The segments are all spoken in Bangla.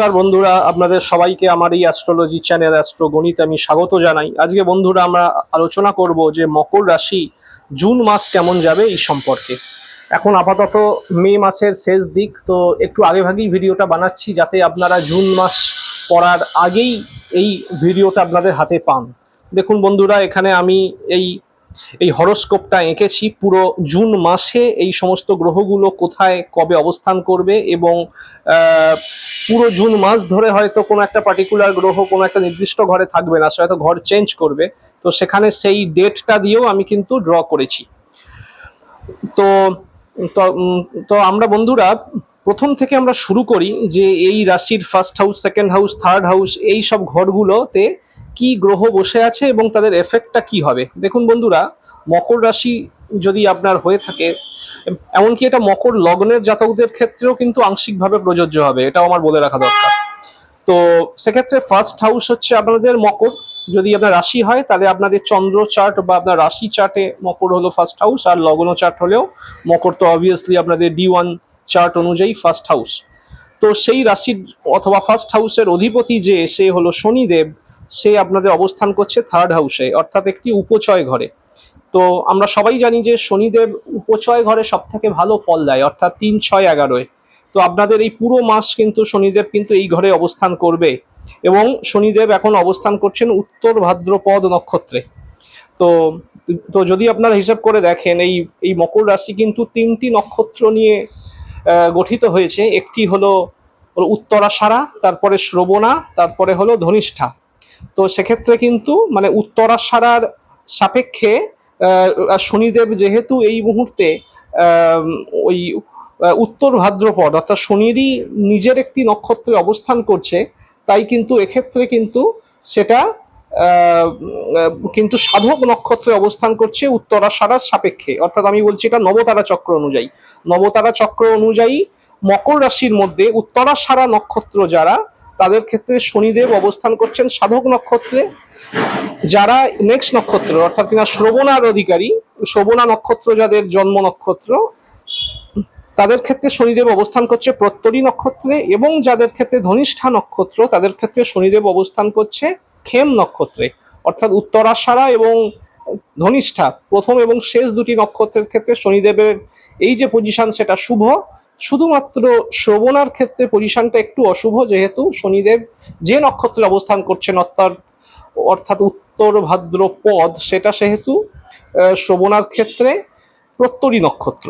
নমস্কার বন্ধুরা, আপনাদের সবাইকে আমার এই অ্যাস্ট্রোলজি চ্যানেল অ্যাস্ট্রো গণিত আমি স্বাগত জানাই। আজকে বন্ধুরা আমরা আলোচনা করব যে মকর রাশি জুন মাস কেমন যাবে এই সম্পর্কে। এখন আপাতত মে মাসের শেষ দিক, তো একটু আগে ভাগেই ভিডিওটা বানাচ্ছি যাতে আপনারা জুন মাস পড়ার আগেই এই ভিডিওটা আপনাদের হাতে পান। দেখুন বন্ধুরা, এখানে আমি এই এই হরস্কোপটা এঁকেছি পুরো জুন মাসে। এই সমস্ত গ্রহগুলো কোথায়, কবে অবস্থান করবে এবং পুরো জুন মাস ধরে হয়তো কোনো একটা পার্টিকুলার গ্রহ কোনো একটা নির্দিষ্ট ঘরে থাকবে না, সে হয়তো ঘর চেঞ্জ করবে। তো সেখানে সেই ডেটটা দিয়েও আমি কিন্তু ড্র করেছি। তো তো আমরা বন্ধুরা, প্রথম থেকে আমরা শুরু করি যে এই রাশির first house second house third house এই সব ঘরগুলোতে কি গ্রহ বসে আছে এবং তাদের এফেক্টটা কি হবে? দেখুন বন্ধুরা, মকর রাশি যদি আপনার হয়ে থাকে, এমনকি এটা মকর লগ্নের জাতকদের ক্ষেত্রেও কিন্তু আংশিকভাবে প্রযোজ্য হবে, এটাও আমার বলে রাখা দরকার। তো সেক্ষেত্রে ফার্স্ট হাউস হচ্ছে আপনাদের মকর। যদি আপনার রাশি হয়, তাহলে আপনাদের চন্দ্র চার্ট বা আপনার রাশি চার্টে মকর হলো ফার্স্ট হাউস আর লগ্ন চার্ট হলেও মকর তো অবভিয়াসলি আপনাদের ডি ওয়ান চার্ট অনুযায়ী ফার্স্ট হাউস তো সেই রাশির অথবা ফার্স্ট হাউসের অধিপতি যে, সে হলো শনিদেব। সে আপনাদের অবস্থান করছে থার্ড হাউসে অর্থাৎ একটি উপচয় ঘরে। তো আমরা সবাই জানি যে শনিদেব উপচয় ঘরে সব থেকে ভালো ফল দেয়, অর্থাৎ তিন, ছয়, এগারোয়। তো আপনাদের এই পুরো মাস কিন্তু শনিদেব কিন্তু এই ঘরে অবস্থান করবে এবং শনিদেব এখন অবস্থান করছেন উত্তর ভাদ্রপদ নক্ষত্রে। তো তো যদি আপনারা হিসাব করে দেখেন, এই এই মকর রাশি কিন্তু তিনটি নক্ষত্র নিয়ে গঠিত হয়েছে। একটি হলো উত্তরাষাঢ়া তারপরে শ্রবণা, তারপরে হলো ধনিষ্ঠা। তো সেক্ষেত্রে কিন্তু মানে উত্তরাষাঢ়ার সাপেক্ষে শনিদেব যেহেতু এই মুহূর্তে ওই উত্তর ভাদ্রপদ অর্থাৎ শনিরই নিজের একটি নক্ষত্রে অবস্থান করছে, তাই কিন্তু এক্ষেত্রে কিন্তু সেটা কিন্তু সাধক নক্ষত্রে অবস্থান করছে উত্তরাষাঢ়ার সাপেক্ষে। অর্থাৎ আমি বলছি এটা নবতারা চক্র অনুযায়ী। নবতারা চক্র অনুযায়ী মকর রাশির মধ্যে উত্তরাষাঢ়া নক্ষত্র যারা তাদের ক্ষেত্রে শনিদেব অবস্থান করছেন সাধক নক্ষত্রে। যারা নেক্সট নক্ষত্র, অর্থাৎ কিনা শ্রবণার অধিকারী, শ্রবণা নক্ষত্র যাদের, জন্ম নক্ষত্র, তাদের ক্ষেত্রে শনিদেব অবস্থান করছে প্রত্যরী নক্ষত্রে এবং যাদের ক্ষেত্রে ধনিষ্ঠা নক্ষত্র, তাদের ক্ষেত্রে শনিদেব অবস্থান করছে খেম নক্ষত্রে। অর্থাৎ উত্তরাশারা এবং ধনিষ্ঠা, প্রথম এবং শেষ দুটি নক্ষত্রের ক্ষেত্রে শনিদেবের এই যে পজিশন সেটা শুভ। শুধুমাত্র শ্রবণার ক্ষেত্রে পজিশনটা একটু অশুভ, যেহেতু শনিদেব যে নক্ষত্রে অবস্থান করছেন, অর্থাৎ অর্থাৎ উত্তর ভাদ্রপদ সেটা সেহেতু শ্রবণার ক্ষেত্রে প্রত্যরী নক্ষত্র।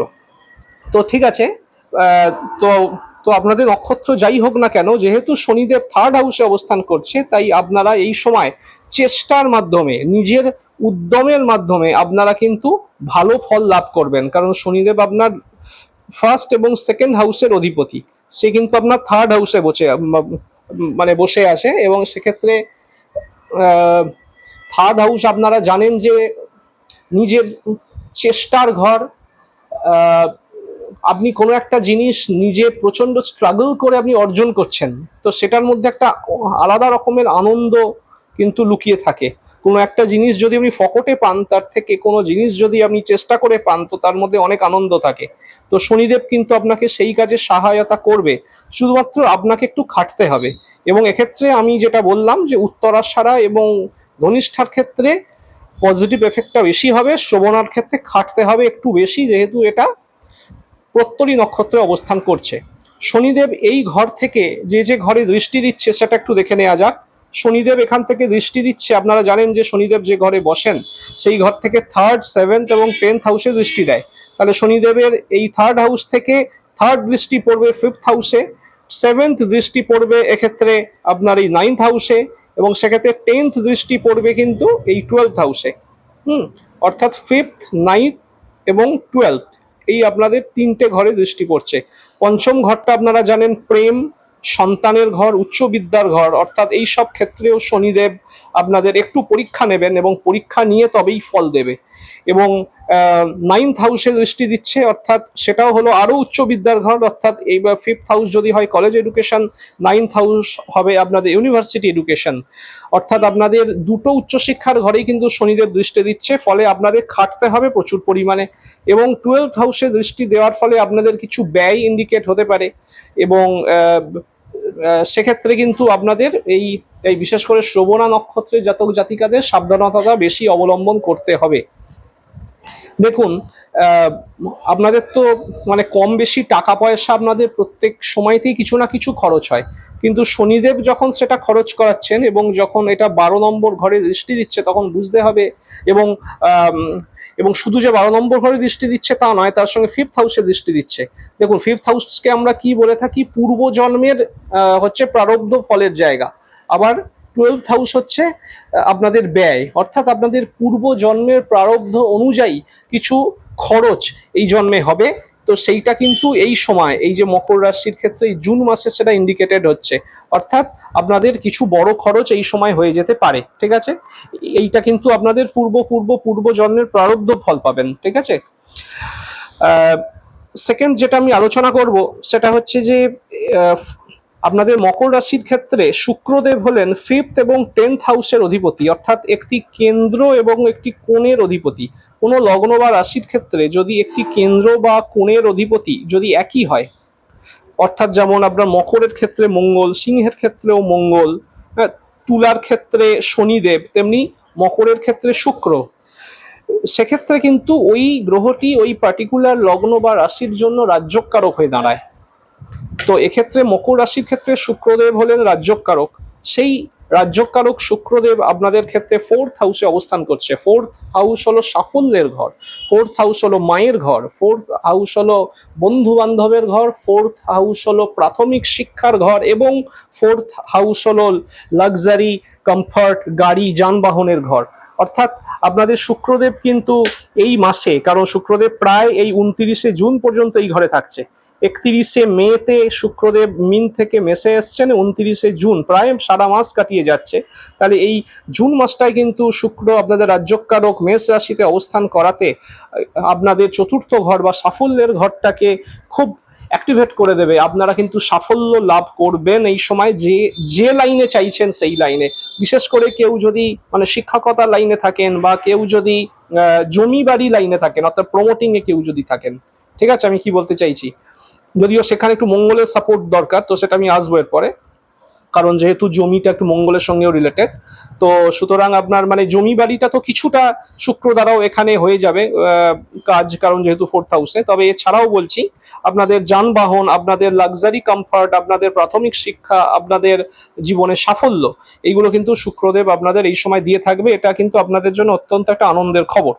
তো ঠিক আছে তো তো আপনাদের নক্ষত্র যাই হোক না কেন, যেহেতু শনিদেব থার্ড হাউসে অবস্থান করছে, তাই আপনারা এই সময় চেষ্টার মাধ্যমে, নিজের উদ্যমের মাধ্যমে আপনারা কিন্তু ভালো ফল লাভ করবেন। কারণ শনিদেব আপনার ফার্স্ট এবং সেকেন্ড হাউসের অধিপতি। সে কিন্তু আপনার থার্ড হাউসে বসে মানে বসে আছে এবং সেক্ষেত্রে থার্ড হাউস আপনারা জানেন যে নিজের চেষ্টার ঘর আপনি কোনো একটা জিনিস নিজে প্রচণ্ড স্ট্রাগল করে আপনি অর্জন করছেন, তো সেটার মধ্যে একটা আলাদা রকমের আনন্দ কিন্তু লুকিয়ে থাকে। কোনো একটা জিনিস যদি আপনি ফকটে পান, তার থেকে কোনো জিনিস যদি আপনি চেষ্টা করে পান, তো তার মধ্যে অনেক আনন্দ থাকে। তো শনিদেব কিন্তু আপনাকে সেই কাজে সহায়তা করবে। শুধুমাত্র আপনাকে একটু খাটতে হবে। এবং এক্ষেত্রে আমি যেটা বললাম যে উত্তরাষাঢ়া এবং ধনিষ্ঠার ক্ষেত্রে পজিটিভ এফেক্টটা বেশি হবে। শ্রবণার ক্ষেত্রে খাটতে হবে একটু বেশি, যেহেতু এটা প্রত্যরী নক্ষত্রে অবস্থান করছে। শনিদেব এই ঘর থেকে যে যে ঘরে দৃষ্টি দিচ্ছে, সেটা একটু দেখে নেওয়া যাক। শনিদেব এখান থেকে দৃষ্টি দিচ্ছে। আপনারা জানেন যে শনিদেব যে ঘরে বসেন, সেই ঘর থেকে থার্ড সেভেন্থ এবং টেন্থ হাউসে দৃষ্টি দেয়। তাহলে শনিদেবের এই থার্ড হাউস থেকে থার্ড দৃষ্টি পড়বে ফিফথ হাউসে সেভেন্থ দৃষ্টি পড়বে এক্ষেত্রে আপনার এই নাইন্থ হাউসে এবং সেক্ষেত্রে টেন্থ দৃষ্টি পড়বে কিন্তু এই টুয়েলথ হাউসে হুম, অর্থাৎ ফিফথ নাইন্থ এবং টুয়েলথ এই আপনাদের তিনটে ঘরে দৃষ্টি পড়ছে। পঞ্চম ঘরটা আপনারা জানেন প্রেম সন্তানের ঘর, উচ্চ বিদ্যার ঘর, অর্থাৎ এই সব ক্ষেত্রেও শনিদেব আপনাদের একটু পরীক্ষা নেবেন এবং পরীক্ষা নিয়ে তবেই ফল দেবে। এবং নাইন্থ হাউসে দৃষ্টি দিচ্ছে, অর্থাৎ সেটাও হলো আরও উচ্চ বিদ্যার ঘর অর্থাৎ এইবার ফিফথ হাউস যদি হয় কলেজ এডুকেশন নাইন্থ হাউস হবে আপনাদের ইউনিভার্সিটি এডুকেশন অর্থাৎ আপনাদের দুটো উচ্চশিক্ষার ঘরেই কিন্তু শনিদেব দৃষ্টি দিচ্ছে, ফলে আপনাদের খাটতে হবে প্রচুর পরিমাণে এবং টুয়েলভ হাউসে দৃষ্টি দেওয়ার ফলে আপনাদের কিছু ব্যয় ইন্ডিকেট হতে পারে এবং সেক্ষেত্রে কিন্তু আপনাদের এই এই বিশেষ করে শ্রবণা নক্ষত্রের জাতক জাতিকাদের সাবধানতা বেশি অবলম্বন করতে হবে। দেখুন আপনাদের তো মানে কম বেশি টাকা পয়সা আপনাদের প্রত্যেক সময়তেই কিছু না কিছু খরচ হয়। কিন্তু শনিদেব যখন সেটা খরচ করাচ্ছেন এবং যখন এটা বারো নম্বর ঘরে দৃষ্টি দিচ্ছে, তখন বুঝতে হবে এবং এবং শুধু যে বারো নম্বর ঘরে দৃষ্টি দিচ্ছে তা নয়, তার সঙ্গে ফিফথ হাউসে দৃষ্টি দিচ্ছে। দেখুন ফিফথ হাউসকে আমরা কি বলে থাকি? পূর্বজন্মের হচ্ছে প্রারব্ধ ফলের জায়গা। আবার টুয়েলভ হাউস হচ্ছে আপনাদের ব্যয়। অর্থাৎ আপনাদের পূর্ব জন্মের প্রারব্ধ অনুযায়ী কিছু খরচ এই জন্মে হবে। তো সেইটা কিন্তু এই সময়, এই যে মকর রাশির ক্ষেত্রে এই জুন মাসে সেটা ইন্ডিকেটেড হচ্ছে। অর্থাৎ আপনাদের কিছু বড় খরচ এই সময় হয়ে যেতে পারে, ঠিক আছে? এইটা কিন্তু আপনাদের পূর্ব পূর্ব পূর্ব জন্মের প্রারব্ধ ফল পাবেন, ঠিক আছে? সেকেন্ড যেটা আমি আলোচনা করব, সেটা হচ্ছে যে আপনাদের মকর রাশির ক্ষেত্রে শুক্রদেব হলেন ফিফথ এবং টেন্থ হাউসের অধিপতি অর্থাৎ একটি কেন্দ্র এবং একটি কোণের অধিপতি। কোনো লগ্ন বা রাশির ক্ষেত্রে যদি একটি কেন্দ্র বা কোণের অধিপতি যদি একই হয় অর্থাৎ যেমন আপনার মকরের ক্ষেত্রে মঙ্গল সিংহের ক্ষেত্রেও মঙ্গল হ্যাঁ, তুলার ক্ষেত্রে শনিদেব তেমনি মকরের ক্ষেত্রে শুক্র। সেক্ষেত্রে কিন্তু ওই গ্রহটি ওই পার্টিকুলার লগ্ন বা রাশির জন্য রাজ্যকারক হয়ে দাঁড়ায়। তো এক্ষেত্রে মকর রাশির ক্ষেত্রে শুক্রদেব হলেন রাজ্যকারক। সেই রাজ্যকারক শুক্রদেব আপনাদের ক্ষেত্রে ফোর্থ হাউসে অবস্থান করছে। ফোর্থ হাউস হলো সাফল্যের ঘর ফোর্থ হাউস হলো মায়ের ঘর ফোর্থ হাউস হলো বন্ধু বান্ধবের ঘর ফোর্থ হাউস হলো প্রাথমিক শিক্ষার ঘর এবং ফোর্থ হাউস হলো লাক্সারি কমফর্ট গাড়ি, যানবাহনের ঘর। অর্থাৎ আপনাদের শুক্রদেব কিন্তু এই মাসে, কারণ শুক্রদেব প্রায় এই উনত্রিশে জুন পর্যন্ত এই ঘরে থাকছে। একত্রিশে মেতে শুক্রদেব মিন থেকে মেসে এসছেন, উনত্রিশে জুন, প্রায় সারা মাস কাটিয়ে যাচ্ছে। তাহলে এই জুন মাসটায় কিন্তু শুক্র আপনাদের রাজ্যকারক মেষ রাশিতে অবস্থান করাতে, আপনাদের চতুর্থ ঘর বা সাফল্যের ঘরটাকে খুব অ্যাক্টিভেট করে দেবে। আপনারা কিন্তু সাফল্য লাভ করবেন এই সময় যে যে লাইনে চাইছেন সেই লাইনে। বিশেষ করে কেউ যদি মানে শিক্ষকতার লাইনে থাকেন বা কেউ যদি জমি বাড়ি লাইনে থাকেন, অর্থাৎ প্রমোটিং এ কেউ যদি থাকেন। ঠিক আছে, আমি কি বলতে চাইছি? যদিও সেখানে একটু মঙ্গলের সাপোর্ট দরকার, তো সেটা আমি আসব এরপরে। কারণ যেহেতু জমিটা একটু মঙ্গলের সঙ্গেও রিলেটেড তো সুতরাং আপনার মানে জমি বাড়িটা তো কিছুটা শুক্র দ্বারাও এখানে হয়ে যাবে কাজ কারণ যেহেতু ফোর্থ হাউসে তবে এছাড়াও বলছি, আপনাদের যানবাহন, আপনাদের লাক্সারি কমফর্ট আপনাদের প্রাথমিক শিক্ষা, আপনাদের জীবনের সাফল্য, এইগুলো কিন্তু শুক্রদেব আপনাদের এই সময় দিয়ে থাকবে। এটা কিন্তু আপনাদের জন্য অত্যন্ত একটা আনন্দের খবর।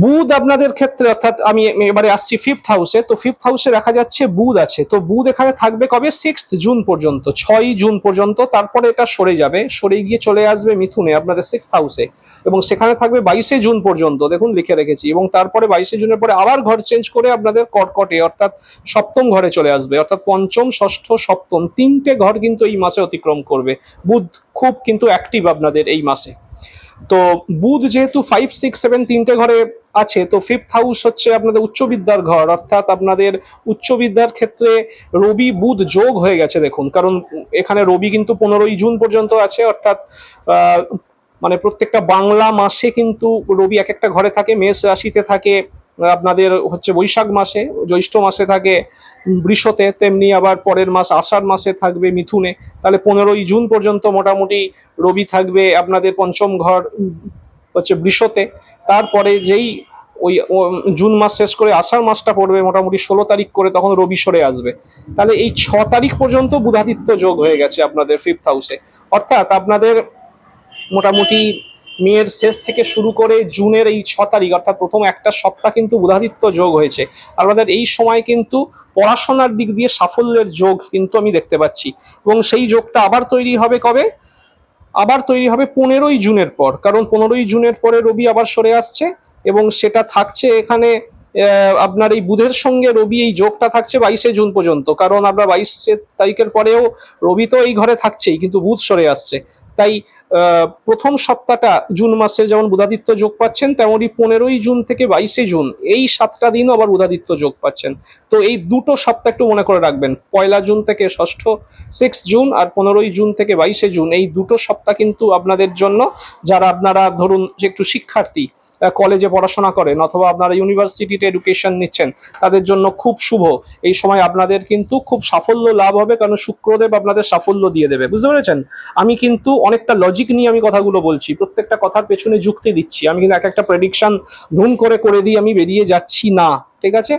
বুধ আপনাদের ক্ষেত্রে, অর্থাৎ আমি এবারে আসছি ফিফথ হাউসে তো ফিফথ হাউসে দেখা যাচ্ছে বুধ আছে। তো বুধ এখানে থাকবে কবে? সিক্স জুন পর্যন্ত ছয় জুন পর্যন্ত, তারপরে এটা সরে যাবে, সরে গিয়ে চলে আসবে মিথুনে, আপনাদের সিক্স হাউসে এবং সেখানে থাকবে বাইশে জুন পর্যন্ত, দেখুন লিখে রেখেছি। এবং তারপরে বাইশে জুনের পরে আবার ঘর চেঞ্জ করে আপনাদের কটকটে অর্থাৎ সপ্তম ঘরে চলে আসবে, অর্থাৎ পঞ্চম, ষষ্ঠ, সপ্তম, তিনটে ঘর কিন্তু এই মাসে অতিক্রম করবে। বুধ খুব কিন্তু অ্যাক্টিভ আপনাদের এই মাসে। তো বুধ যেহেতু ফাইভ সিক্স সেভেন তিনটে ঘরে আছে, তো ফিফথ হাউস হচ্ছে আপনাদের উচ্চ বিদ্যার ঘর। অর্থাৎ আপনাদের উচ্চ বিদ্যার ক্ষেত্রে রবি, বুধ যোগ হয়ে গেছে দেখুন। কারণ এখানে রবি কিন্তু পনেরোই জুন পর্যন্ত আছে, অর্থাৎ মানে প্রত্যেকটা বাংলা মাসে কিন্তু রবি এক একটা ঘরে থাকে, মেষ রাশিতে থাকে আপনাদের হচ্ছে বৈশাখ মাসে, জ্যৈষ্ঠ মাসে থাকে বৃষতে, তেমনি আবার পরের মাস, আষাঢ় মাসে থাকবে মিথুনে। তাহলে পনেরোই জুন পর্যন্ত মোটামুটি রবি থাকবে আপনাদের পঞ্চম ঘর হচ্ছে বৃষতে। তারপরে যেই ওই জুন মাস শেষ করে আষাঢ় মাসটা পড়বে মোটামুটি ষোলো তারিখ করে তখন রবি সরে আসবে। তাহলে এই ছ তারিখ পর্যন্ত বুধাদিত্য যোগ হয়ে গেছে আপনাদের ফিফথ হাউসে অর্থাৎ আপনাদের মোটামুটি মেয়ের শেষ থেকে শুরু করে জুনের এই ছ তারিখ, অর্থাৎ প্রথম একটা সপ্তাহ কিন্তু বুধাদিত্য যোগ হয়েছে। আর আমাদের এই সময় কিন্তু পড়াশোনার দিক দিয়ে সাফল্যের যোগ কিন্তু আমি দেখতে পাচ্ছি। এবং সেই যোগটা আবার তৈরি হবে কবে? আবার তৈরি হবে পনেরোই জুনের পর, কারণ পনেরোই জুনের পরে রবি আবার সরে আসছে এবং সেটা থাকছে এখানে আপনার এই বুধের সঙ্গে রবি এই যোগটা থাকছে বাইশে জুন পর্যন্ত, কারণ আমরা বাইশে তারিখের পরেও রবি তো এই ঘরে থাকছেই, কিন্তু বুধ সরে আসছে। তাই প্রথম সপ্তাহটা জুন মাসে যেমন বুধাদিত্য যোগ পাচ্ছেন, তেমনই পনেরোই জুন থেকে বাইশে জুন এই সাতটা দিন আবার বুধাদিত্য যোগ পাচ্ছেন। তো এই দুটো সপ্তাহ একটু মনে করে রাখবেন। পয়লা জুন থেকে ষষ্ঠ, সিক্স জুন আর পনেরোই জুন থেকে বাইশে জুন এই দুটো সপ্তাহ কিন্তু আপনাদের জন্য, যারা আপনারা ধরুন যে একটু শিক্ষার্থী কলেজে পড়াশোনা করেন অথবা আপনারা ইউনিভার্সিটিতে এডুকেশন নিচ্ছেন, তাদের জন্য খুব শুভ। এই সময় আপনাদের কিন্তু খুব সাফল্য লাভ হবে, কারণ শুক্রদেব আপনাদের সাফল্য দিয়ে দেবে। বুঝতে পেরেছেন? আমি কিন্তু অনেকটা লজিক নিয়ে আমি কথাগুলো বলছি, প্রত্যেকটা কথার পেছনে যুক্তি দিচ্ছি। আমি কিন্তু এক একটা প্রেডিকশন ধুম করে করে দিয়ে আমি বেরিয়ে যাচ্ছি না, ঠিক আছে?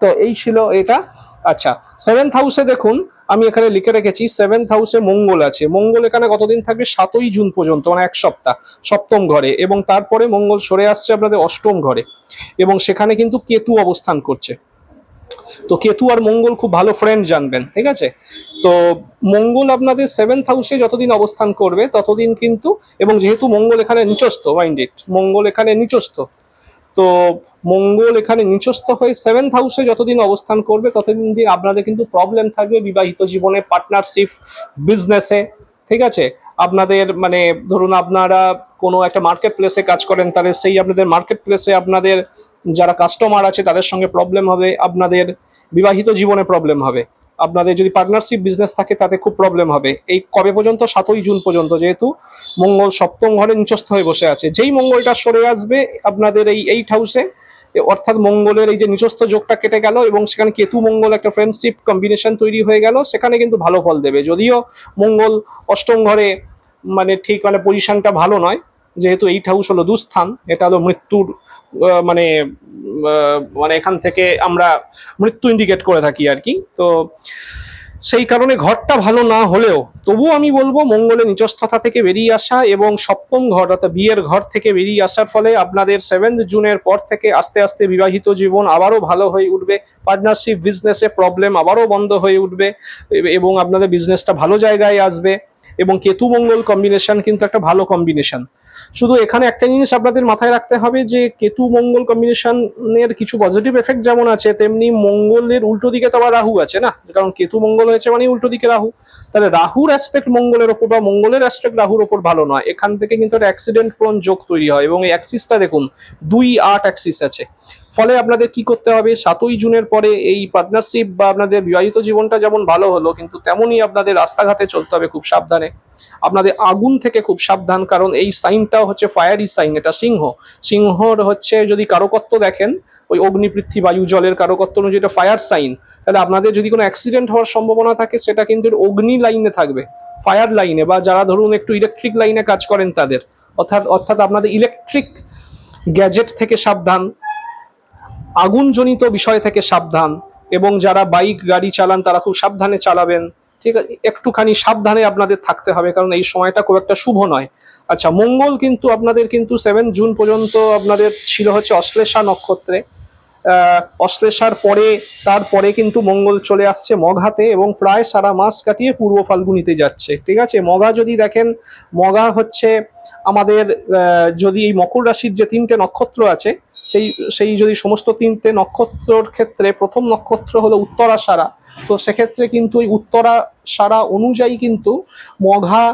তো এই ছিল এটা। আচ্ছা সেভেন্থ হাউসে দেখুন, আমি এখানে লিখে রেখেছি সেভেন্থ হাউসে মঙ্গল আছে। মঙ্গল এখানে কতদিন থাকবে? সাতই জুন পর্যন্ত মানে এক সপ্তাহ, সপ্তম ঘরে। এবং তারপরে মঙ্গল সরে আসছে আপনাদের অষ্টম ঘরে। এবং সেখানে কিন্তু কেতু অবস্থান করছে। তো কেতু আর মঙ্গল খুব ভালো ফ্রেন্ড জানবেন, ঠিক আছে? তো মঙ্গল আপনাদের সেভেন্থ হাউসে যতদিন অবস্থান করবে, ততদিন কিন্তু, এবং যেহেতু মঙ্গল এখানে নিচস্থ মাইন্ডেড মঙ্গল এখানে নিচস্থ, তো মঙ্গল এখানে নিচস্থ হয়ে সেভেন্থ হাউসে যতদিন অবস্থান করবে, ততদিন দিন আপনাদের কিন্তু প্রবলেম থাকবে বিবাহিত জীবনে পার্টনারশিপ বিজনেসে ঠিক আছে? আপনাদের মানে ধরুন আপনারা কোনো একটা মার্কেট প্লেসে কাজ করেন, তাহলে সেই আপনাদের মার্কেট প্লেসে আপনাদের যারা কাস্টমার আছে, তাদের সঙ্গে প্রবলেম হবে, আপনাদের বিবাহিত জীবনে প্রবলেম হবে। আপনাদের যদি পার্টনারশিপ বিজনেস থাকে, তাতে খুব প্রবলেম হবে। এই কবে পর্যন্ত? সাতই জুন পর্যন্ত, যেহেতু মঙ্গল সপ্তম ঘরে নিচস্থ হয়ে বসে আছে। যেই মঙ্গলটা সরে আসবে, আপনাদের এই এইট হাউসে অর্থাৎ মঙ্গলের এই যে নিচস্থ যোগটা কেটে গেল এবং সেখানে কেতু মঙ্গল একটা ফ্রেন্ডশিপ কম্বিনেশন তৈরি হয়ে গেল, সেখানে কিন্তু ভালো ফল দেবে। যদিও মঙ্গল অষ্টম ঘরে মানে ঠিক মানে পজিশনটা ভালো নয় যেহেতু এইট হাউস হলো দুস্থান, এটা হলো মৃত্যুর মানে মানে এখান থেকে আমরা মৃত্যু ইন্ডিকেট করে থাকি আর কি। তো সেই কারণে ঘরটা ভালো না হলেও, তবুও আমি বলব মঙ্গলের নিচস্থতা থেকে বেরিয়ে আসা এবং সপ্তম ঘর অর্থাৎ বিয়ের ঘর থেকে বেরিয়ে আসার ফলে আপনাদের সেভেন্থ জুনের পর থেকে আস্তে আস্তে বিবাহিত জীবন আবারও ভালো হয়ে উঠবে পার্টনারশিপ বিজনেসে প্রবলেম আবারও বন্ধ হয়ে উঠবে, এবং আপনাদের বিজনেসটা ভালো জায়গায় আসবে। এবং কেতু মঙ্গল কম্বিনেশন কিন্তু একটা ভালো কম্বিনেশন শুধু এখানে একটা জিনিস আপনাদের মাথায় রাখতে হবে যে কেতু মঙ্গল কম্বিনেশনের কিছু পজিটিভ এফেক্ট যেমন আছে, তেমনি মঙ্গলের উল্টো দিকে তো আবার রাহু আছে না? কারণ কেতু মঙ্গল হয়েছে মানে উল্টো দিকে রাহু। তাহলে রাহুর অ্যাসপেক্ট মঙ্গলের ওপর বা মঙ্গলের অ্যাসপেক্ট রাহুর ওপর ভালো নয়। এখান থেকে কিন্তু একটা অ্যাক্সিডেন্ট প্রোন যোগ তৈরি হয় এবং এই অ্যাক্সিসটা দেখুন, দুই আট অ্যাক্সিস আছে। ফলে আপনাদের কি করতে হবে? সাতই জুনের পরে এই পার্টনারশিপ বা আপনাদের বিবাহিত জীবনটা যেমন ভালো হলো, কিন্তু তেমনই আপনাদের রাস্তাঘাটে চলতে হবে খুব সাবধানে। আপনাদের আগুন থেকে খুব সাবধান, কারণ এই সাইনটাও হচ্ছে ফায়ারি সাইন এটা সিংহ। সিংহর হচ্ছে যদি কারকত্ব দেখেন, ওই অগ্নি পৃথ্বী বায়ু জলের কারকত্ব অনুযায়ী এটা ফায়ার সাইন তাহলে আপনাদের যদি কোনো অ্যাক্সিডেন্ট হওয়ার সম্ভাবনা থাকে, সেটা কিন্তু অগ্নি লাইনে থাকবে। ফায়ার লাইনে বা যারা ধরুন একটু ইলেকট্রিক লাইনে কাজ করেন তাদের। অর্থাৎ অর্থাৎ আপনাদের ইলেকট্রিক গ্যাজেট থেকে সাবধান। আগুনজনিত বিষয় থেকে সাবধান এবং যারা বাইক, গাড়ি চালান, তারা খুব সাবধানে চালাবেন। ঠিক আছে? একটুখানি সাবধানে আপনাদের থাকতে হবে, কারণ এই সময়টা খুব একটা শুভ নয়। আচ্ছা মঙ্গল কিন্তু আপনাদের কিন্তু সেভেন জুন পর্যন্ত আপনাদের ছিল হচ্ছে অশ্লেষা নক্ষত্রে। অশ্লেষার পরে তারপরে কিন্তু মঙ্গল চলে আসছে মঘাতে এবং প্রায় সারা মাস কাটিয়ে পূর্ব ফাল্গুনিতে যাচ্ছে। ঠিক আছে? মগা যদি দেখেন মগা হচ্ছে আমাদের যদি এই মকর রাশির যে তিনটে নক্ষত্র আছে সেই সেই যদি সমস্ত তিনটে নক্ষত্রর ক্ষেত্রে প্রথম নক্ষত্র হলো উত্তরাষাঢ়া তো সেক্ষেত্রে কিন্তু ওই উত্তরাষাঢ়া অনুযায়ী কিন্তু মঘা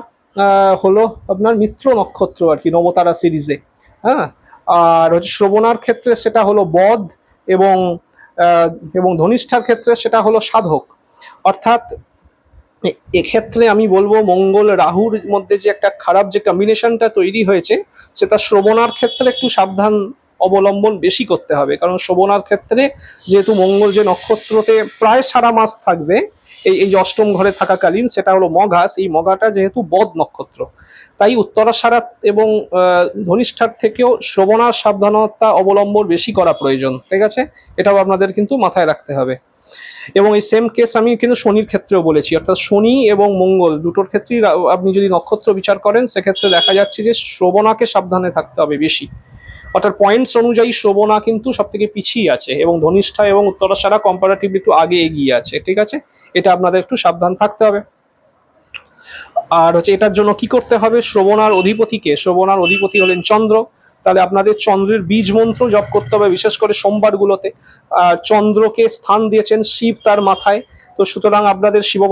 হলো আপনার মিত্র নক্ষত্র আর কি নবতারা সিরিজে হ্যাঁ? আর হচ্ছে শ্রবণার ক্ষেত্রে সেটা হলো বধ এবং এবং ধনিষ্ঠার ক্ষেত্রে সেটা হলো সাধক। অর্থাৎ এক্ষেত্রে আমি বলব মঙ্গল রাহুর মধ্যে যে একটা খারাপ যে কম্বিনেশনটা তৈরি হয়েছে, সেটা শ্রবণার ক্ষেত্রে একটু সাবধান অবলম্বন বেশি করতে হবে। কারণ শ্রবণার ক্ষেত্রে যেহেতু মঙ্গল যে নক্ষত্রতে প্রায় সারা মাস থাকবে, এই এই অষ্টম ঘরে থাকাকালীন সেটা হলো মঘা এই মঘাটা যেহেতু বদ নক্ষত্র। তাই উত্তরাষাঢ়া এবং ধনিষ্ঠার থেকেও শ্রবণার সাবধানতা অবলম্বন বেশি করা প্রয়োজন, ঠিক আছে? এটাও আপনাদের কিন্তু মাথায় রাখতে হবে। এবং এই সেম কেস আমি কিন্তু শনির ক্ষেত্রেও বলেছি, অর্থাৎ শনি এবং মঙ্গল দুটোর ক্ষেত্রেই আপনি যদি নক্ষত্র বিচার করেন, সেক্ষেত্রে দেখা যাচ্ছে যে শ্রবণাকে সাবধানে থাকতে হবে বেশি। অর্থাৎ পয়েন্টস অনুযায়ী শ্রবণা কিন্তু সব থেকে পিছিয়ে আছে এবং ধনিষ্ঠা এবং উত্তরাষাঢ়া কম্পারেটিভলি একটু আগে এগিয়ে আছে, ঠিক আছে? এটা আপনাদের একটু সাবধান থাকতে হবে। আর হচ্ছে এটার জন্য কি করতে হবে? শ্রবণার অধিপতিকে শ্রবণার অধিপতি হলেন চন্দ্র। তাহলে আপনাদের চন্দ্রের বীজ মন্ত্র জপ করতে হবে, বিশেষ করে সোমবারগুলোতে। আর চন্দ্রকে স্থান দিয়েছেন শিব তার মাথায়। তো সুতরাং আপনাদের শিব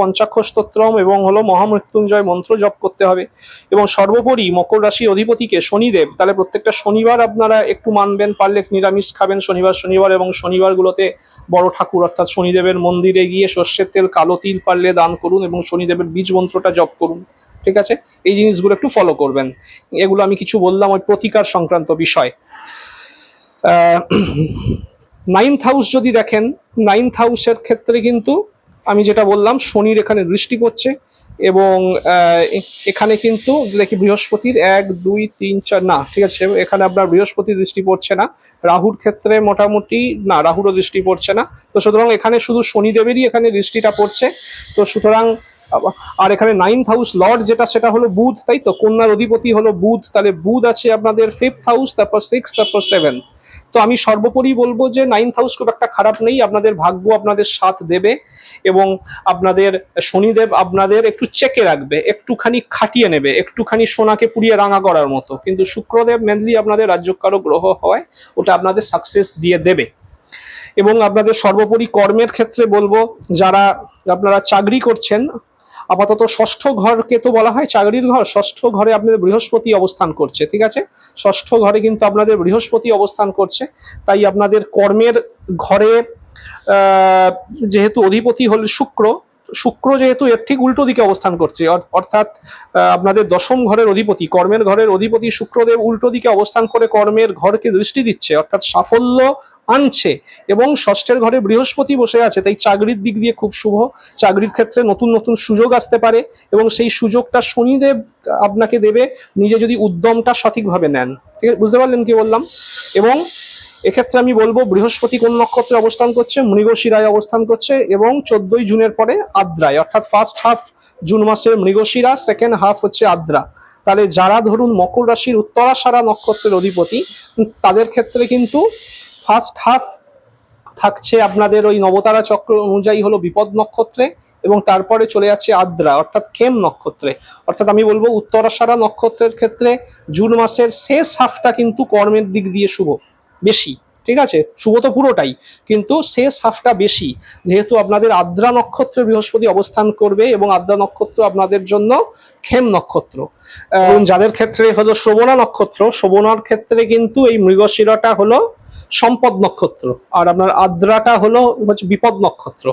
স্তোত্রম এবং হলো মহামৃত্যুঞ্জয় মন্ত্র জপ করতে হবে। এবং সর্বোপরি মকর রাশির অধিপতিকে শনিদেব, তাহলে প্রত্যেকটা শনিবার আপনারা একটু মানবেন, পারলে নিরামিষ খাবেন শনিবার শনিবার এবং শনিবারগুলোতে বড় ঠাকুর, অর্থাৎ শনিদেবের মন্দিরে গিয়ে সর্ষের তেল, কালো তিল পারলে দান করুন এবং শনিদেবের বীজ মন্ত্রটা জপ করুন। ঠিক আছে? এই জিনিসগুলো একটু ফলো করবেন। এগুলো আমি কিছু বললাম ওই প্রতিকার সংক্রান্ত বিষয়। নাইন্থ হাউস যদি দেখেন নাইন্থ হাউসের ক্ষেত্রে কিন্তু আমি যেটা বললাম, শনির এখানে দৃষ্টি পড়ছে এবং এখানে কিন্তু দেখি বৃহস্পতির এক, দুই, তিন, চার, না, ঠিক আছে, এখানে আপনার বৃহস্পতির দৃষ্টি পড়ছে না, রাহুর ক্ষেত্রে মোটামুটি, না, রাহুরও দৃষ্টি পড়ছে না, তো সুতরাং এখানে শুধু শনিদেবেরই এখানে দৃষ্টিটা পড়ছে, তো সুতরাং, আর এখানে নাইন্থ হাউস লর্ড যেটা, সেটা হলো বুধ, তাই তো? কন্যার অধিপতি হলো বুধ, তাহলে বুধ আছে আপনাদের ফিফথ হাউস তারপর সিক্স তারপর সেভেন তো আমি সর্বোপরি বলব যে নাইন্থ হাউস খুব একটা খারাপ নেই, আপনাদের ভাগ্য আপনাদের সাথ দেবে এবং আপনাদের শনিদেব আপনাদের একটু চেকে রাখবে, একটুখানি খাটিয়ে নেবে, একটুখানি সোনাকে পুড়িয়ে রাঙা করার মতো। কিন্তু শুক্রদেব মেনলি আপনাদের রাজ্যকারক গ্রহ হওয়ায় ওটা আপনাদের সাকসেস দিয়ে দেবে। এবং আপনাদের সর্বোপরি কর্মের ক্ষেত্রে বলব, যারা আপনারা চাকরি করছেন আপাতত ষষ্ঠ ঘরকে তো বলা হয় চাকরির ঘর, ষষ্ঠ ঘরে আপনাদের বৃহস্পতি অবস্থান করছে, ঠিক আছে? ষষ্ঠ ঘরে কিন্তু আপনাদের বৃহস্পতি অবস্থান করছে, তাই আপনাদের কর্মের ঘরে যেহেতু অধিপতি হল শুক্র শুক্র যেহেতু এর ঠিক উল্টো দিকে অবস্থান করছে অর্থাৎ আপনাদের দশম ঘরের অধিপতি, কর্মের ঘরের অধিপতি শুক্রদেব উল্টো দিকে অবস্থান করে কর্মের ঘরকে দৃষ্টি দিচ্ছে, অর্থাৎ সাফল্য আনছে এবং ষষ্ঠের ঘরে বৃহস্পতি বসে আছে, তাই চাকরির দিক দিয়ে খুব শুভ। চাকরির ক্ষেত্রে নতুন নতুন সুযোগ আসতে পারে এবং সেই সুযোগটা শনিদেব আপনাকে দেবে, নিজে যদি উদ্যমটা সঠিকভাবে নেন। ঠিক বুঝতে পারলেন কি বললাম? এবং এক্ষেত্রে আমি বলব বৃহস্পতি কোন নক্ষত্রে অবস্থান করছে, মৃগশিরায় অবস্থান করছে এবং চোদ্দই জুনের পরে আদ্রায়, অর্থাৎ ফার্স্ট হাফ জুন মাসের মৃগশিরা সেকেন্ড হাফ হচ্ছে আদ্রা। তাহলে যারা ধরুন মকর রাশির উত্তরাশারা নক্ষত্রের অধিপতি, তাদের ক্ষেত্রে কিন্তু ফার্স্ট হাফ থাকছে আপনাদের ওই নবতারা চক্র অনুযায়ী হলো বিপদ নক্ষত্রে এবং তারপরে চলে যাচ্ছে আদ্রা, অর্থাৎ খেম নক্ষত্রে। অর্থাৎ আমি বলব উত্তরাশারা নক্ষত্রের ক্ষেত্রে জুন মাসের শেষ হাফটা কিন্তু কর্মের দিক দিয়ে শুভ। বেশি ঠিক আছে? শুভ তো পুরোটাই কিন্তু শেষ হাফটা বেশি। যেহেতু আপনাদের আদ্রা নক্ষত্রে বৃহস্পতি অবস্থান করবে এবং আদ্রা নক্ষত্র আপনাদের জন্য খেম নক্ষত্র। যাদের ক্ষেত্রে হলো শ্রবণা নক্ষত্র শ্রবণার ক্ষেত্রে কিন্তু এই মৃগশিরাটা হলো সম্পদ নক্ষত্র। আর আপনার আদ্রাটা হলো হচ্ছে বিপদ নক্ষত্র।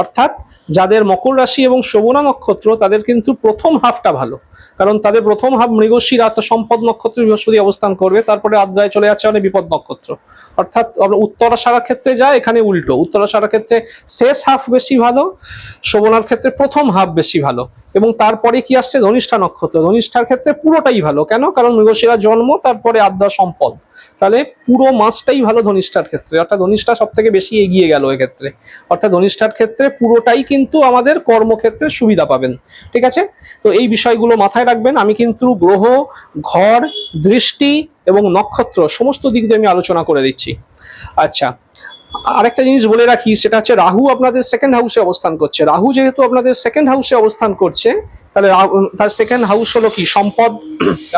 অর্থাৎ যাদের মকর রাশি এবং শোভনা নক্ষত্র, তাদের কিন্তু প্রথম হাফটা ভালো। কারণ তাদের প্রথম হাফ মৃগশিরা তো সম্পদ নক্ষত্র বৃহস্পতি অবস্থান করবে, তারপরে আদ্রায় চলে যাচ্ছে মানে বিপদ নক্ষত্র। অর্থাৎ আমরা উত্তরাশারার ক্ষেত্রে যায় এখানে উল্টো। উত্তরাশারার ক্ষেত্রে শেষ হাফ বেশি ভালো শোভনার ক্ষেত্রে প্রথম হাফ বেশি ভালো। এবং তারপরে কি আসছে? ধনিষ্ঠা নক্ষত্র। ধনিষ্ঠার ক্ষেত্রে পুরোটাই ভালো। কেন? কারণ মৃগশিরা জন্ম, তারপরে আদ্যা সম্পদ। তাহলে পুরো মাসটাই ভালো ধনিষ্ঠার ক্ষেত্রে। অর্থাৎ ধনিষ্ঠা সব থেকে বেশি এগিয়ে গেল এক্ষেত্রে। অর্থাৎ ধনিষ্ঠার ক্ষেত্রে পুরোটাই কিন্তু আমাদের কর্মক্ষেত্রে সুবিধা পাবেন। ঠিক আছে? তো এই বিষয়গুলো মাথায় রাখবেন। আমি কিন্তু গ্রহ, ঘর, দৃষ্টি এবং নক্ষত্র সমস্ত দিক দিয়ে আমি আলোচনা করে দিচ্ছি। আচ্ছা। আরেকটা জিনিস বলে রাখি, সেটা হচ্ছে রাহু আপনাদের সেকেন্ড হাউসে অবস্থান করছে। রাহু যেহেতু আপনাদের সেকেন্ড হাউসে অবস্থান করছে, তাহলে তার সেকেন্ড হাউস হলো কি? সম্পদ।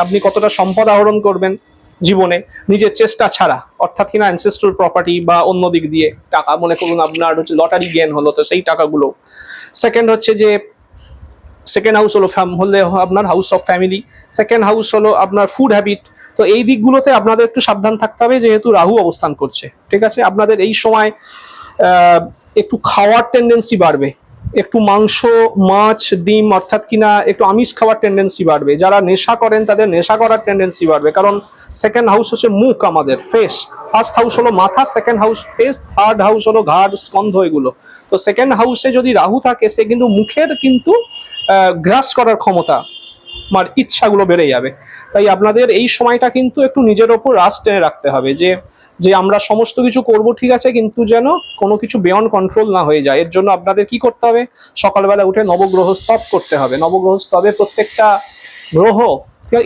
আপনি কতটা সম্পদ আহরণ করবেন জীবনে? নিজের চেষ্টা ছাড়া, অর্থাৎ কিনা অ্যানসেস্ট্রাল প্রপার্টি বা অন্য দিক দিয়ে টাকা, মনে করুন আপনার হচ্ছে লটারি গেন হলো, তো সেই টাকাগুলো। সেকেন্ড হচ্ছে যে সেকেন্ড হাউস হলো ফ্যাম হলে আপনার house of family second house হলো আপনার ফুড হ্যাবিট তো এই দিকগুলোতে আপনাদের একটু সাবধান থাকতে হবে, যেহেতু রাহু অবস্থান করছে। ঠিক আছে? আপনাদের এই সময় একটু খাওয়ার টেন্ডেন্সি বাড়বে। একটু মাংস, মাছ, ডিম অর্থাৎ কিনা একটু আমিষ খাওয়ার টেন্ডেন্সি বাড়বে। যারা নেশা করেন, তাদের নেশা করার টেন্ডেন্সি বাড়বে। কারণ সেকেন্ড হাউস হচ্ছে মুখ আমাদের ফেস ফার্স্ট হাউস হলো মাথা second house face third house হলো ঘাড়, স্কন্ধ এগুলো। তো সেকেন্ড হাউসে যদি রাহু থাকে, সে কিন্তু মুখের কিন্তু গ্রাস করার ক্ষমতা আমার ইচ্ছাগুলো বেড়ে যাবে। তাই আপনাদের এই সময়টা কিন্তু একটু নিজের ওপর রাস টেনে রাখতে হবে যে যে আমরা সমস্ত কিছু করব ঠিক আছে, কিন্তু যেন কোনো কিছু বিয়ন্ড কন্ট্রোল না হয়ে যায়। এর জন্য আপনাদের কি করতে হবে? সকালবেলা উঠে নবগ্রহ স্তব করতে হবে। নবগ্রহ স্তবে প্রত্যেকটা গ্রহ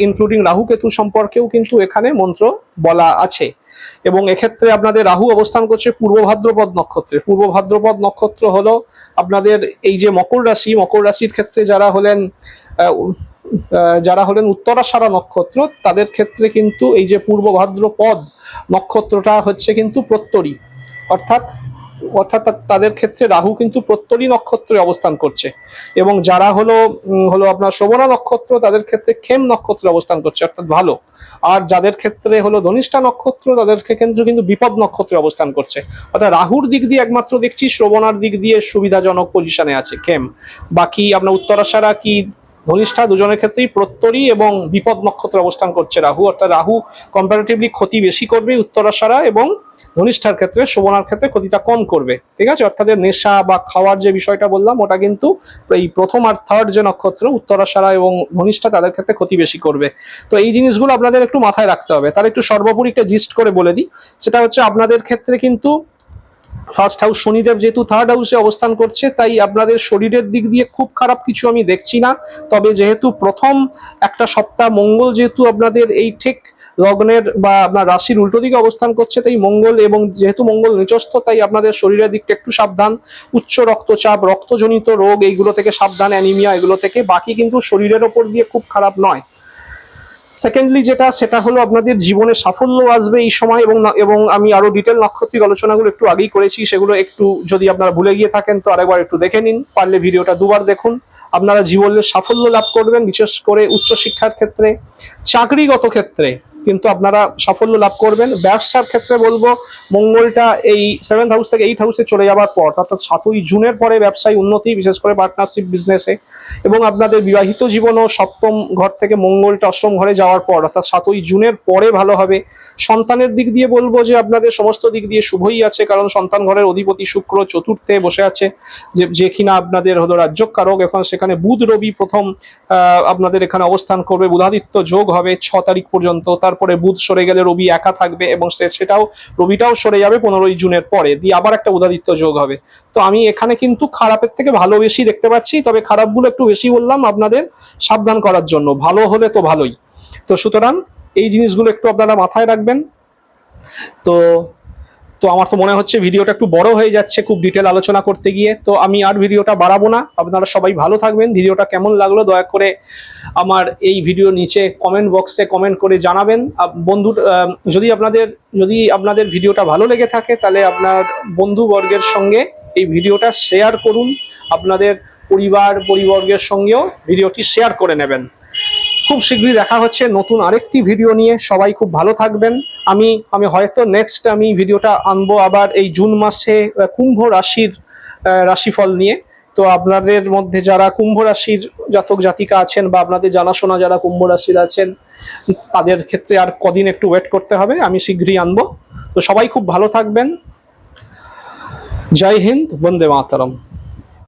ইনক্লুডিং রাহু কেতু সম্পর্কেও কিন্তু এখানে মন্ত্র বলা আছে। এবং এক্ষেত্রে আপনাদের রাহু অবস্থান করছে পূর্ব ভাদ্রপদ নক্ষত্রে। পূর্ব ভাদ্রপদ নক্ষত্র হলো আপনাদের এই যে মকর রাশি, মকর রাশির ক্ষেত্রে যারা হলেন যারা হলেন উত্তরাষাঢ়া নক্ষত্র, তাদের ক্ষেত্রে কিন্তু এই যে পূর্ব ভাদ্রপদ নক্ষত্রটা হচ্ছে কিন্তু প্রত্যরী। অর্থাৎ অর্থাৎ তাদের ক্ষেত্রে রাহু কিন্তু প্রত্যরী নক্ষত্রে অবস্থান করছে। এবং যারা হলো হলো আপনার শোভনা নক্ষত্র, তাদের ক্ষেত্রে খেম নক্ষত্রে অবস্থান করছে, অর্থাৎ ভালো। আর যাদের ক্ষেত্রে হলো ধনিষ্ঠা নক্ষত্র তাদের ক্ষেত্রে কিন্তু বিপদ নক্ষত্রে অবস্থান করছে। অর্থাৎ রাহুর দিক দিয়ে একমাত্র দেখছি, শ্রবণার দিক দিয়ে সুবিধাজনক পজিশনে আছে খেম বাকি আপনার উত্তরাশারা কি ধনিষ্ঠা দুজনের ক্ষেত্রেই প্রত্যরী এবং বিপদ নক্ষত্রে অবস্থান করছে রাহু। অর্থাৎ রাহু কম্পারেটিভলি ক্ষতি বেশি করবে উত্তরাশারা এবং ধনিষ্ঠার ক্ষেত্রে, শোভনার ক্ষেত্রে ক্ষতিটা কম করবে। ঠিক আছে? অর্থাৎ নেশা বা খাওয়ার যে বিষয়টা বললাম, ওটা কিন্তু এই প্রথম আর থার্ড যে নক্ষত্র উত্তরাশারা এবং ধনিষ্ঠা, তাদের ক্ষেত্রে ক্ষতি বেশি করবে। তো এই জিনিসগুলো আপনাদের একটু মাথায় রাখতে হবে। তার একটু সর্বোপরি একটা জিস্ট করে বলে দিই। সেটা হচ্ছে আপনাদের ক্ষেত্রে কিন্তু ফার্স্ট হাউস শনিদেব যেহেতু থার্ড হাউসে অবস্থান করছে, তাই আপনাদের শরীরের দিক দিয়ে খুব খারাপ কিছু আমি দেখছি না। তবে যেহেতু প্রথম একটা সপ্তাহ মঙ্গল যেহেতু আপনাদের এই ঠিক লগ্নের বা আপনার রাশির উল্টো দিকে অবস্থান করছে, তাই মঙ্গল এবং যেহেতু মঙ্গল নিচস্থ, তাই আপনাদের শরীরের দিকটা একটু সাবধান। উচ্চ রক্তচাপ, রক্তজনিত রোগ, এইগুলো থেকে সাবধান অ্যানিমিয়া এগুলো থেকে। বাকি কিন্তু শরীরের ওপর দিয়ে খুব খারাপ নয়। সেকেন্ডলি যেটা, সেটা হলো আপনাদের জীবনে সাফল্য আসবে এই সময় এবং এবং আমি আরও ডিটেল নক্ষত্রিক আলোচনাগুলো একটু আগেই করেছি, সেগুলো একটু যদি আপনারা ভুলে গিয়ে থাকেন, তো আরেকবার একটু দেখে নিন, পারলে ভিডিওটা দুবার দেখুন। আপনারা জীবনে সাফল্য লাভ করবেন, বিশেষ করে উচ্চশিক্ষার ক্ষেত্রে, চাকরিগত ক্ষেত্রে, কিন্তু আপনারা সাফল্য লাভ করবেন। ব্যবসার ক্ষেত্রে বলব, মঙ্গলটা এই সেভেন্থ হাউস থেকে এইট হাউসে চলে যাওয়ার পর, অর্থাৎ সাতই জুনের পরে ব্যবসায় উন্নতি, বিশেষ করে পার্টনারশিপ বিজনেসে এবং আপনাদের বিবাহিত জীবনও সপ্তম ঘর থেকে মঙ্গলটা অষ্টম ঘরে যাওয়ার পর, অর্থাৎ সাতই জুনের পরে ভালো হবে। সন্তানের দিক দিয়ে বলব যে, আপনাদের সমস্ত দিক দিয়ে শুভই আছে, কারণ সন্তান ঘরের অধিপতি শুক্র চতুর্থে বসে আছে। যে যে কিনা আপনাদের হলো রাজ্যকারক, এখন সেখানে বুধ রবি প্রথম আপনাদের এখানে অবস্থান করবে। বুধাদিত্য যোগ হবে ছ তারিখ পর্যন্ত, তারপরে বুধ সরে গেলে রবি একা থাকবে এবং সেটাও, রবিটাও সরে যাবে পনেরোই জুনের পরে। দিয়ে আবার একটা বুধাদিত্য যোগ হবে। তো আমি এখানে কিন্তু খারাপের থেকে ভালো বেশি দেখতে পাচ্ছি, তবে খারাপগুলো একটু বেশি বললাম আপনাদের সাবধান করার জন্য। ভালো হলে তো ভালোই। তো সুতরাং এই জিনিসগুলো একটু আপনারা মাথায় রাখবেন। তো তো আমার তো মনে হচ্ছে ভিডিওটা একটু বড় হয়ে যাচ্ছে খুব ডিটেল আলোচনা করতে গিয়ে। তো আমি আর ভিডিওটা বাড়াবো না। আপনারা সবাই ভালো থাকবেন। ভিডিওটা কেমন লাগল দয়া করে আমার এই ভিডিও নিচে কমেন্ট বক্সে কমেন্ট করে জানাবেন। বন্ধু যদি আপনাদের যদি আপনাদের ভিডিওটা ভালো লেগে থাকে, তাহলে আপনার বন্ধুবর্গের সঙ্গে এই ভিডিওটা শেয়ার করুন। আপনাদের পরিবার, পরিবর্গের সঙ্গেও ভিডিওটি শেয়ার করে নেবেন। খুব শীঘ্রই দেখা হচ্ছে নতুন আরেকটি ভিডিও নিয়ে। সবাই খুব ভালো থাকবেন। আমি আমি হয়তো নেক্সট আমি ভিডিওটা আনব আবার এই জুন মাসে কুম্ভ রাশির রাশিফল নিয়ে। তো আপনাদের মধ্যে যারা কুম্ভ রাশির জাতক জাতিকা আছেন বা আপনাদের জানাশোনা যারা কুম্ভ রাশির আছেন, তাদের ক্ষেত্রে আর কদিন একটু ওয়েট করতে হবে। আমি শীঘ্রই আনব। তো সবাই খুব ভালো থাকবেন। জয় হিন্দ, বন্দে মাতরম।